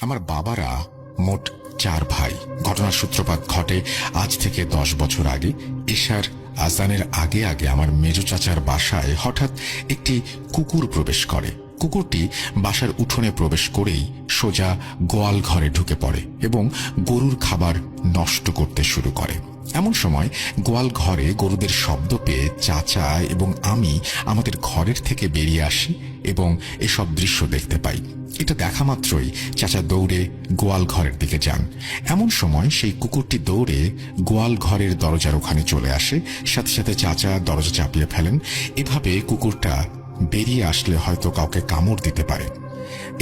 আমার বাবারা মোট চার ভাই। ঘটনার সূত্রপাত ঘটে আজ থেকে দশ বছর আগে। এশার আজানের আগে আগে আমার মেজো চাচার বাসায় হঠাৎ একটি কুকুর প্রবেশ করে। কুকুরটি বাসার উঠোনে প্রবেশ করেই সোজা গোয়াল ঘরে ঢুকে পড়ে এবং গরুর খাবার নষ্ট করতে শুরু করে। এমন সময় গোয়াল ঘরে গরুদের শব্দ পেয়ে চাচা এবং আমি আমাদের ঘরের থেকে বেরিয়ে আসি এবং এসব দৃশ্য দেখতে পাই। এটা দেখা মাত্রই চাচা দৌড়ে গোয়াল ঘরের দিকে যান। এমন সময় সেই কুকুরটি দৌড়ে গোয়াল ঘরের দরজার ওখানে চলে আসে। সাথে সাথে চাচা দরজা চাপিয়ে ফেলেন। এভাবে কুকুরটা বেরিয়ে আসলে হয়তো কাউকে কামড় দিতে পারে।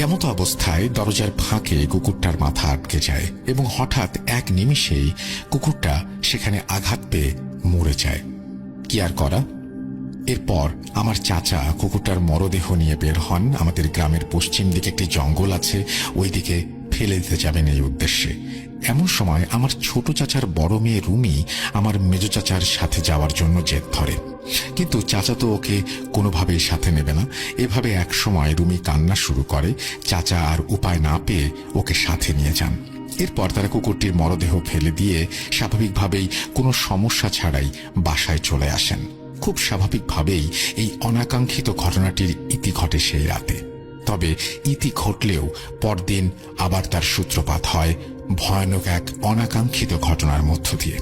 এমতো অবস্থায় দরজার ফাঁকে কুকুরটার মাথা আটকে যায় এবং হঠাৎ এক নিমিষেই কুকুরটা সেখানে আঘাত পেয়ে মরে যায়। কি আর করা? এরপর আমার চাচা কুকুরটার মরদেহ নিয়ে বের হন। আমাদের গ্রামের পশ্চিম দিকে একটি জঙ্গল আছে, ওই দিকে ফেলে দিতে যাবেন এই উদ্দেশ্যে। এমন সময় আমার ছোট চাচার বড় মেয়ে রুমি আমার মেজ চাচার সাথে যাওয়ার জন্য জেদ ধরে। কিন্তু চাচা তো ওকে কোনোভাবেই সাথে নেবে না। এভাবে এক সময় রুমি কান্না শুরু করে। চাচা আর উপায় না পেয়ে ওকে সাথে নিয়ে যান। এরপর তারা কুকুরটির মরদেহ ফেলে দিয়ে স্বাভাবিকভাবেই কোনো সমস্যা ছাড়াই বাসায় চলে আসেন। খুব স্বাভাবিকভাবেই এই অনাকাঙ্ক্ষিত ঘটনাটির ইতি ঘটে সেই রাতে। তবে ইতি ঘটলেও পরদিন আবার তার সূত্রপাত হয় ভয়ানক এক অনাকাঙ্ক্ষিত ঘটনার মধ্য দিয়ে।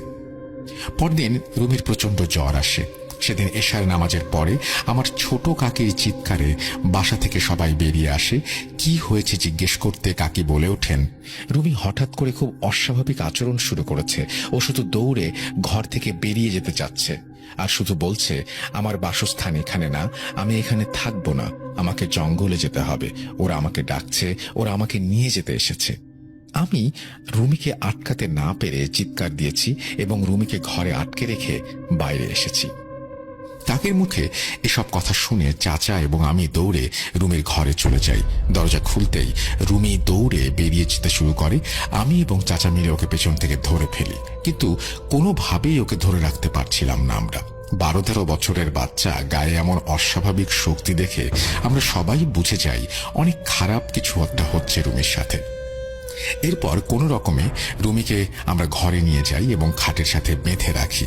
পরদিন রুমির প্রচণ্ড জ্বর আসে। সেদিন এশার নামাজের পরে আমার ছোট কাকির চিৎকারে বাসা থেকে সবাই বেরিয়ে আসে, কি হয়েছে জিজ্ঞেস করতে? কাকি বলে ওঠেন, রুমি হঠাৎ করে খুব অস্বাভাবিক আচরণ শুরু করেছে। ও শুধু দৌড়ে ঘর থেকে বেরিয়ে যেতে চাচ্ছে। আর শুধু বলছে, আমার বাসস্থান এখানে না, আমি এখানে থাকব না। আমাকে জঙ্গলে যেতে হবে। ওরা আমাকে ডাকছে, ওরা আমাকে নিয়ে যেতে এসেছে। আমি রুমিকে আটকাতে না পেরে চিৎকার দিয়েছি এবং রুমিকে ঘরে আটকে রেখে বাইরে এসেছি। কাকের মুখে এসব কথা শুনে চাচা এবং আমি দৌড়ে রুমির ঘরে চলে যাই। দরজা খুলতেই রুমি দৌড়ে বেরিয়ে যেতে শুরু করে। আমি এবং চাচা মিলে ওকে পেছন থেকে ধরে ফেলি। কিন্তু কোনোভাবেই ওকে ধরে রাখতে পারছিলাম না আমরা। বারো তেরো বছরের বাচ্চা গায়ে এমন অস্বাভাবিক শক্তি দেখে আমরা সবাই বুঝে যাই অনেক খারাপ কিছু একটা হচ্ছে রুমির সাথে। এরপর কোনো রকমে রুমিকে আমরা ঘরে নিয়ে যাই এবং খাটের সাথে বেঁধে রাখি।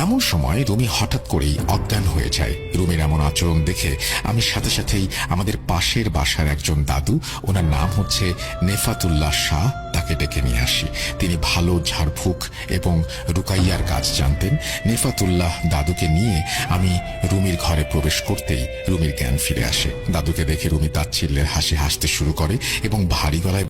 এমন সময় রুমি হঠাৎ করেই অজ্ঞান হয়ে যায়। রুমির এমন আচরণ দেখে আমি সাথে সাথেই আমাদের পাশের বাসার একজন দাদু, ওনার নাম হচ্ছে নেফাতুল্লাহ শাহ, তাকে ডেকে নিয়ে আসি। তিনি ভালো ঝাড়ফুঁক এবং রুকাইয়ার কাজ জানতেন। নেফাতুল্লাহ দাদুকে নিয়ে আমি রুমির ঘরে প্রবেশ করতেই রুমির জ্ঞান ফিরে আসে। দাদুকে দেখে রুমি তাচ্ছিল্যের হাসি হাসতে শুরু করে এবং ভারী গলায়